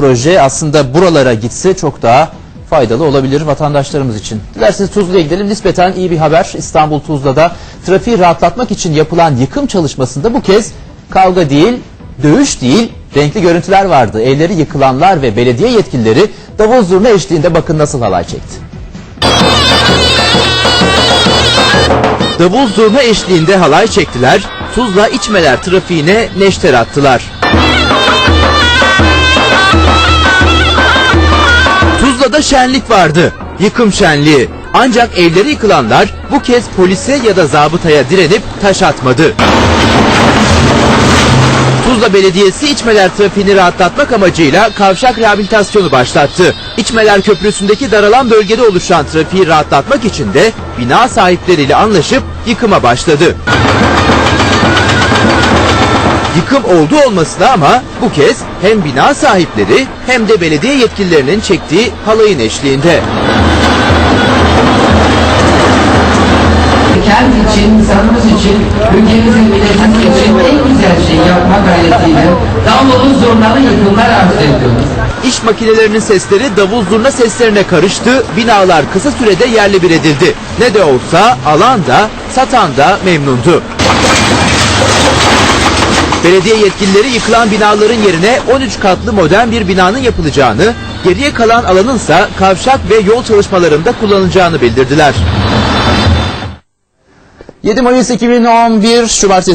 proje aslında buralara gitse çok daha faydalı olabilir vatandaşlarımız için. Dilerseniz Tuzla'ya gidelim. Nispeten iyi bir haber. İstanbul Tuzla'da trafiği rahatlatmak için yapılan yıkım çalışmasında bu kez kavga değil, dövüş değil, renkli görüntüler vardı. Evleri yıkılanlar ve belediye yetkilileri davul zurna eşliğinde bakın nasıl halay çekti. Davul zurna eşliğinde halay çektiler, Tuzla içmeler trafiğine neşter attılar. Tuzla'da şenlik vardı. Yıkım şenliği. Ancak evleri yıkılanlar bu kez polise ya da zabıtaya direnip taş atmadı. Tuzla Belediyesi İçmeler trafiğini rahatlatmak amacıyla kavşak rehabilitasyonu başlattı. İçmeler Köprüsü'ndeki daralan bölgede oluşan trafiği rahatlatmak için de bina sahipleriyle anlaşıp yıkıma başladı. Yıkım oldu olmasına ama bu kez hem bina sahipleri hem de belediye yetkililerinin çektiği halayın eşliğinde. kent için, insanımız için, ülkemizin milletimiz için en güzel şeyi yapma gayretiyle davulu zurnalı yıkımlar arzu ediyoruz. İş makinelerinin sesleri davul zurna seslerine karıştı, binalar kısa sürede yerle bir edildi. Ne de olsa alan da satan da memnundu. Belediye yetkilileri yıkılan binaların yerine 13 katlı modern bir binanın yapılacağını, geriye kalan alanınsa kavşak ve yol çalışmalarında kullanılacağını bildirdiler. 7 Mayıs 2011 Cumartesi